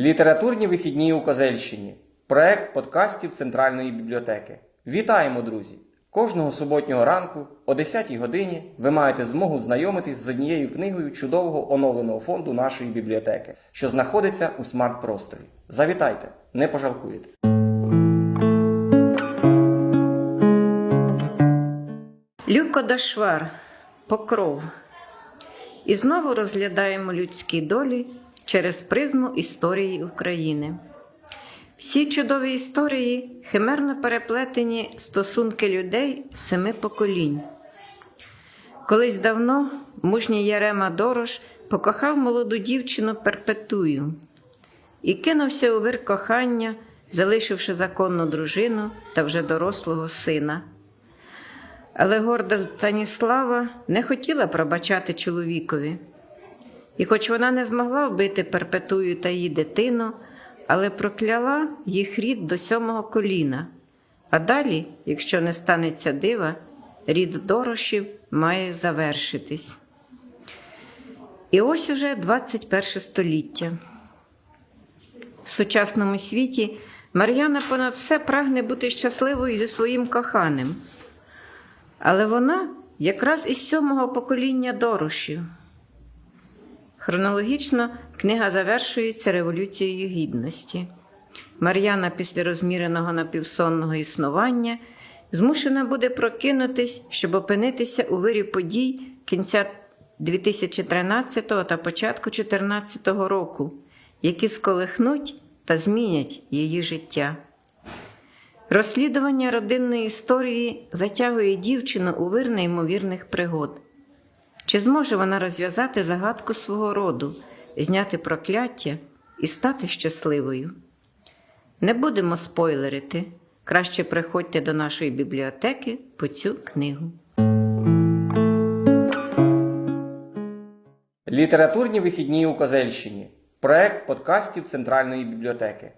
Літературні вихідні у Козельщині. Проект подкастів Центральної бібліотеки. Вітаємо, друзі! Кожного суботнього ранку о 10-й годині ви маєте змогу знайомитись з однією книгою чудового оновленого фонду нашої бібліотеки, що знаходиться у смарт-просторі. Завітайте, не пожалкуєте. Люко Дашвар, Покров. І знову розглядаємо людські долі через призму історії України. Всі чудові історії химерно переплетені стосунки людей семи поколінь. Колись давно мужній Ярема Дорош покохав молоду дівчину перпетую і кинувся у вир кохання, залишивши законну дружину та вже дорослого сина. Але горда Станіслава не хотіла пробачати чоловікові. І хоч вона не змогла вбити перпетую та її дитину, але прокляла їх рід до сьомого коліна. А далі, якщо не станеться дива, рід дорошів має завершитись. І ось уже 21 століття. В сучасному світі Мар'яна понад все прагне бути щасливою зі своїм коханим. Але вона якраз із сьомого покоління дорошів. Хронологічно книга завершується Революцією Гідності. Мар'яна після розміреного напівсонного існування змушена буде прокинутись, щоб опинитися у вирі подій кінця 2013 та початку 2014 року, які сколихнуть та змінять її життя. Розслідування родинної історії затягує дівчину у вир неймовірних пригод. Чи зможе вона розв'язати загадку свого роду, зняти прокляття і стати щасливою? Не будемо спойлерити. Краще приходьте до нашої бібліотеки по цю книгу. Літературні вихідні у Козельщині. Проект подкастів Центральної бібліотеки.